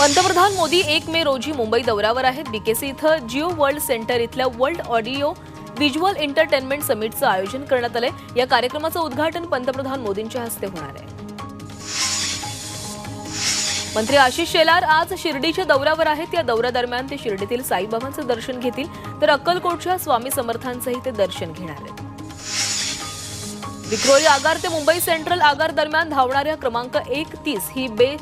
पंतप्रधान मोदी एक मे रोजी मुंबई दौऱ्यावर आहेत. बीकेसी इथं जिओ वर्ल्ड सेंटर इथल्या वर्ल्ड ऑडिओ व्हिज्युअल एंटरटेनमेंट समिटचं आयोजन करण्यात आलंय. या कार्यक्रमाचं उद्घाटन पंतप्रधान मोदींच्या हस्ते होणार आहे. मंत्री आशिष शेलार आज शिर्डीच्या दौऱ्यावर आहेत. या दौऱ्यादरम्यान ते शिर्डीतील साईबाबांचं दर्शन घेतील. तर अक्कलकोटच्या स्वामी समर्थांचंही ते दर्शन घेणार आहेत. विक्रोळी आगार ते मुंबई सेंट्रल आगार दरम्यान धावणाऱ्या क्रमांक एक तीस ही बे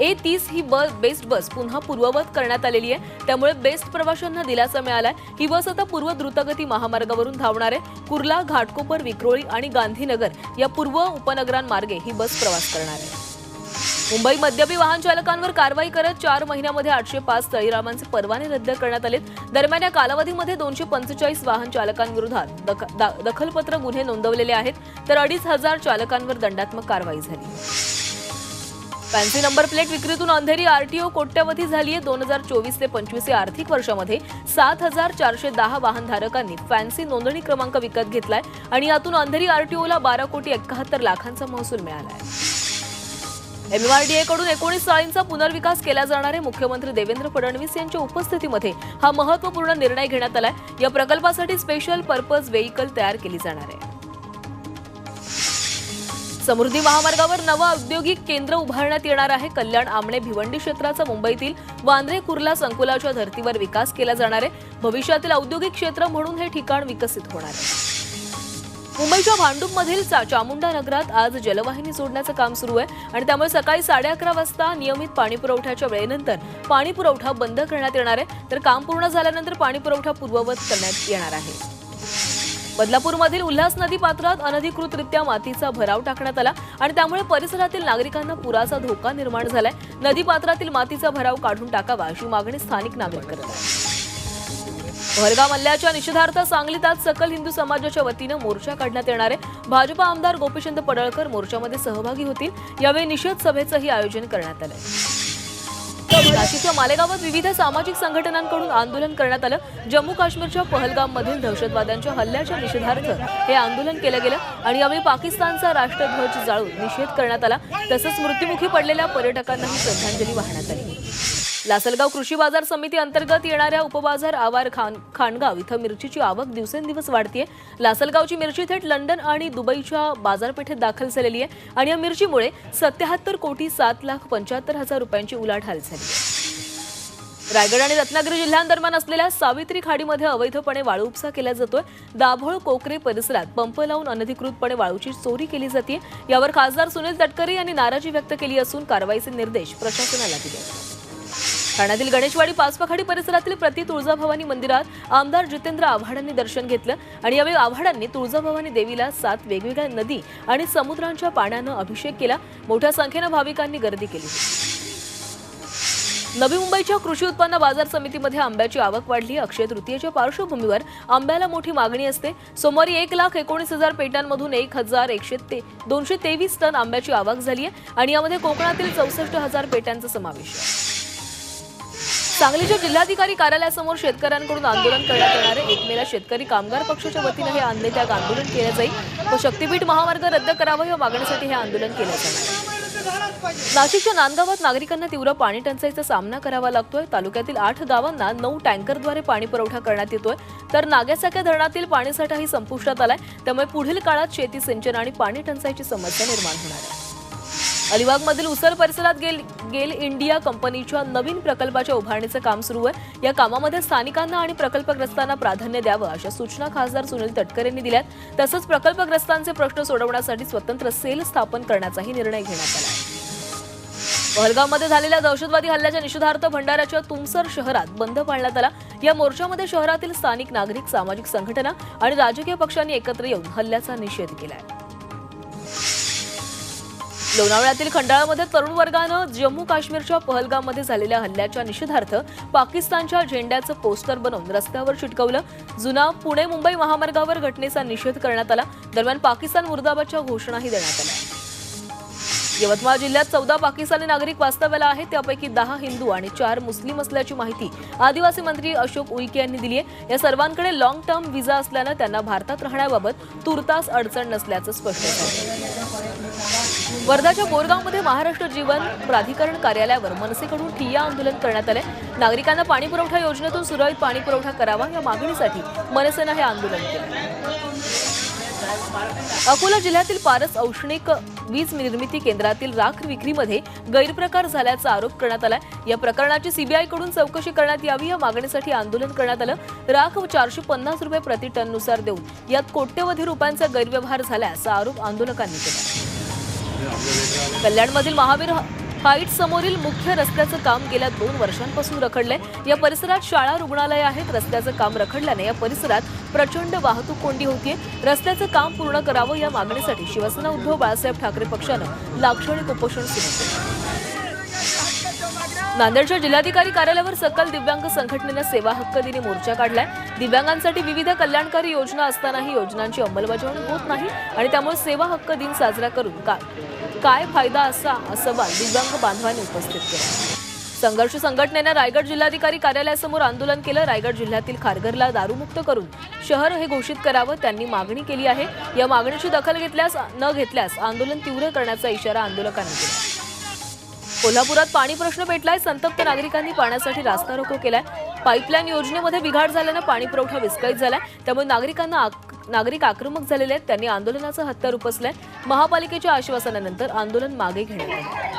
ए तीस ही बस बेस्ट बस पुन्हा पूर्ववत करण्यात आलेली आहे. त्यामुळे बेस्ट प्रवाशांना दिलासा मिळालाय. ही बस आता पूर्व द्रुतगती महामार्गावरून धावणार आहे. कुर्ला घाटकोपर विक्रोळी आणि गांधीनगर या पूर्व उपनगरांमार्गे ही बस प्रवास करणार आहे. मुंबई मद्यपी वाहन चालकांवर कारवाई करत चार महिन्यामध्ये आठशे पाच तळीरामांचे परवाने रद्द करण्यात आले दरम्यान या कालावधीमध्ये दोनशे पंचेचाळीस वाहन चालकांविरोधात दख- दखलपत्र गुन्हे नोंदवलेले आहेत. तर अडीच हजार चालकांवर दंडात्मक कारवाई झाली. फॅन्सी नंबर प्लेट विक्रीतून अंधेरी आरटीओ कोट्यवधी झाली आहे. दोन हजार चोवीस ते पंचवीस या आर्थिक वर्षामध्ये सात हजार चारशे दहा वाहनधारकांनी फॅन्सी नोंदणी क्रमांक विकत घेतलाय आणि यातून अंधेरी आरटीओला बारा कोटी एकाहत्तर लाखांचा महसूल मिळाला आहे एमएमआरडीए कडून एकोणीस चाळींचा पुनर्विकास केला जाणारे मुख्यमंत्री देवेंद्र फडणवीस यांच्या उपस्थितीमध्ये हा महत्त्वपूर्ण निर्णय घेण्यात आलाय. या प्रकल्पासाठी स्पेशल पर्पज व्हेईकल तयार केली जाणार आहे. समृद्धी महामार्गावर नवं औद्योगिक केंद्र उभारण्यात येणार आहे. कल्याण आमणे भिवंडी क्षेत्राचा मुंबईतील वांद्रे कुर्ला संकुलाच्या धर्तीवर विकास केला जाणार आहे. भविष्यातील औद्योगिक क्षेत्र म्हणून हे ठिकाण विकसित होणार आहे. मुंबईच्या भांडूपमधील चा- चामुंडा नगरात आज जलवाहिनी जोडण्याचं काम सुरू आहे आणि त्यामुळे सकाळी साडे अकरा वाजता नियमित पाणी पुरवठ्याच्या वेळेनंतर पाणी पुरवठा बंद करण्यात येणार आहे. तर काम पूर्ण झाल्यानंतर पाणी पुरवठा पूर्ववत करण्यात येणार आहे. बदलापूरमधील उल्हास नदी पात्रात अनधिकृतरित्या मातीचा भराव टाकण्यात आला आणि त्यामुळे परिसरातील नागरिकांना पुराचा धोका निर्माण झालाय. नदी पात्रातील मातीचा भराव काढून टाकावा अशी मागणी स्थानिक नागरिक करत आहेत भरगाव मल्ल्याच्या निषेधार्थ सांगलीत आज सकल हिंदू समाजाच्या वतीनं मोर्चा काढण्यात येणार आहे. भाजपा आमदार गोपीचंद पडळकर मोर्चामध्ये सहभागी होतील. यावेळी निषेध सभेचंही आयोजन करण्यात आलंय. नाशिकच्या मालेगावात विविध सामाजिक संघटनांकडून आंदोलन करण्यात आलं. जम्मू काश्मीरच्या पहलगाममधील दहशतवाद्यांच्या हल्ल्याच्या निषेधार्थ हे आंदोलन केलं गेलं आणि यावेळी पाकिस्तानचा राष्ट्रध्वज जाळून निषेध करण्यात आला. तसंच मृत्युमुखी पडलेल्या पर्यटकांनाही श्रद्धांजली वाहण्यात आली. लासलगाव कृषी बाजार समिती अंतर्गत येणाऱ्या उपबाजार आवार खान खाणगाव इथं मिरचीची आवक दिवसेंदिवस वाढतीये. लासलगावची मिरची थेट लंडन आणि दुबईच्या बाजारपेठेत दाखल झालेली आहे आणि या मिरचीमुळे सत्याहत्तर कोटी सात लाख पंच्याहत्तर हजार रुपयांची उलाढाल झाली आहे. रायगड आणि रत्नागिरी जिल्ह्यांदरम्यान असलेल्या सावित्री खाडीमध्ये अवैधपणे वाळू उपसा केला जातोय. दाभोळ कोकरे परिसरात पंप लावून अनधिकृतपणे वाळूची चोरी केली जाते यावर खासदार सुनील तटकरे यांनी नाराजी व्यक्त केली असून कारवाईचे निर्देश प्रशासनाला दिले आहेत. ठाण्यातील गणेशवाडी पाचपाखाडी परिसरातील प्रति तुळजाभवानी मंदिरात आमदार जितेंद्र आव्हाडांनी दर्शन घेतलं आणि यावेळी आव्हाडांनी तुळजाभवानी देवीला सात वेगवेगळ्या नदी आणि समुद्रांच्या पाण्यानं अभिषेक केला. मोठ्या संख्येनं भाविकांनी गर्दी केली. नवी मुंबईच्या कृषी उत्पन्न बाजार समितीमध्ये आंब्याची आवक वाढली. अक्षय तृतीयेच्या पार्श्वभूमीवर आंब्याला मोठी मागणी असते. सोमवारी एक लाख एकोणीस हजार पेट्यांमधून एक हजार एकशे ते दोनशे तेवीस टन आंब्याची आवक झाली आहे आणि यामध्ये कोकणातील चौसष्ट हजार पेट्यांचा समावेश आहे. सांगलीच्या जिल्हाधिकारी कार्यालयासमोर शेतकऱ्यांकडून आंदोलन करण्यात येणारे एक मेला शेतकरी कामगार पक्षाच्या वतीनं हे आणले त्याग आंदोलन केलं जाईल. व शक्तीपीठ महामार्ग रद्द करावा या मागणीसाठी हे आंदोलन केलं जाणार नाशिकच्या नांदगावात नागरिकांना तीव्र पाणी टंचाईचा सामना करावा लागतोय. तालुक्यातील आठ गावांना नऊ टँकरद्वारे पाणी पुरवठा करण्यात येतोय. तर नाग्यासारख्या धरणातील पाणीसाठाही संपुष्टात आलाय. त्यामुळे पुढील काळात शेती सिंचन आणि पाणी टंचाईची समस्या निर्माण होणार आहे. अलिबागमधील उसल परिसरात गेल गेल इंडिया कंपनीच्या नवीन प्रकल्पाच्या उभारणीचं काम सुरू आहे. या कामामध्ये स्थानिकांना आणि प्रकल्पग्रस्तांना प्राधान्य द्यावं अशा सूचना खासदार सुनील तटकरे यांनी दिल्यात. तसंच प्रकल्पग्रस्तांचे प्रश्न सोडवण्यासाठी स्वतंत्र सेल स्थापन करण्याचाही निर्णय घेण्यात आला आहे. पहलगावमध्ये झालेल्या दहशतवादी हल्ल्याच्या निषेधार्थ भंडाऱ्याच्या तुमसर शहरात बंद पाळण्यात आला. या मोर्चामध्ये शहरातील स्थानिक नागरिक सामाजिक संघटना आणि राजकीय पक्षांनी एकत्र येऊन हल्ल्याचा निषेध केला आहे लोणावळ्यातील खंडाळामध्ये तरुण वर्गानं जम्मू काश्मीरच्या पहलगाममध्ये झालेल्या हल्ल्याच्या निषेधार्थ पाकिस्तानच्या झेंड्याचं पोस्टर बनवून रस्त्यावर चिटकवलं. जुना पुणे मुंबई महामार्गावर घटनेचा निषेध करण्यात आला. दरम्यान पाकिस्तान मुर्दाबादच्या घोषणाही देण्यात आल्या. यवतमाळ जिल्ह्यात चौदा पाकिस्तानी नागरिक वास्तव्याला आहेत. त्यापैकी दहा हिंदू आणि चार मुस्लिम असल्याची माहिती आदिवासी मंत्री अशोक उईके यांनी दिली आहे. या सर्वांकडे लॉंग टर्म व्हिसा असल्यानं त्यांना भारतात राहण्याबाबत तुर्तास अडचण नसल्याचं स्पष्ट झालं. वर्धाच्या बोरगावमध्ये महाराष्ट्र जीवन प्राधिकरण कार्यालयावर मनसेकडून ठिय्या आंदोलन करण्यात आले नागरिकांना पाणी पुरवठा योजनेतून सुरळीत पाणी पुरवठा करावा या मागणीसाठी मनसेनं हे आंदोलन केलं. अकोला जिल्ह्यातील पारस औष्णिक वीज निर्मिती केंद्रातील राख विक्रीमध्ये गैरप्रकार झाल्याचा आरोप करण्यात आला या प्रकरणाची सीबीआयकडून चौकशी करण्यात यावी या मागणीसाठी आंदोलन करण्यात आलं. राख चारशे पन्नास रुपये प्रति टननुसार देऊन यात कोट्यवधी रुपयांचा गैरव्यवहार झाल्याचा आरोप आंदोलकांनी केला कल्याणमधील महावीर हाईट समोरील मुख्य रस्त्याचं काम गेल्या दोन वर्षांपासून रखडलंय. या परिसरात शाळा रुग्णालय आहेत. रस्त्याचं काम रखडल्याने या परिसरात प्रचंड वाहतूक कोंडी होतीये. रस्त्याचं काम पूर्ण करावं या मागणीसाठी शिवसेना उद्धव बाळासाहेब ठाकरे पक्षानं लाक्षणिक उपोषण सुरू केलं. नांदेडच्या जिल्हाधिकारी कार्यालयावर सकल दिव्यांग संघटनेनं सेवा हक्क दिनी मोर्चा काढलाय. दिव्यांगांसाठी विविध कल्याणकारी योजना असतानाही योजनांची अंमलबजावणी होत नाही आणि त्यामुळे सेवा हक्क दिन साजरा करून का काय फायदा असा असं दिव्यांग बांधवांनी उपस्थित केलं. संघर्ष संघटनेनं रायगड जिल्हाधिकारी कार्यालयासमोर आंदोलन केलं. रायगड जिल्ह्यातील खारघरला दारूमुक्त करून शहर हे घोषित करावं त्यांनी मागणी केली आहे. या मागणीची दखल घेतल्यास न घेतल्यास आंदोलन तीव्र करण्याचा इशारा आंदोलकांनी दिला. कोल्हापुरात पाणी प्रश्न पेटलाय. संतप्त नागरिकांनी पाण्यासाठी रास्ता रोको केलाय. पाईपलाईन योजनेमध्ये बिघाड झाल्यानं पाणी पुरवठा विस्कळीत झालाय. त्यामुळे नागरिकांना नागरिक आक्रमक झालेले आहेत. त्यांनी आंदोलनाचं हत्यार उपसलंय. महापालिकेच्या आश्वासनानंतर आंदोलन मागे घेण्यात आलं.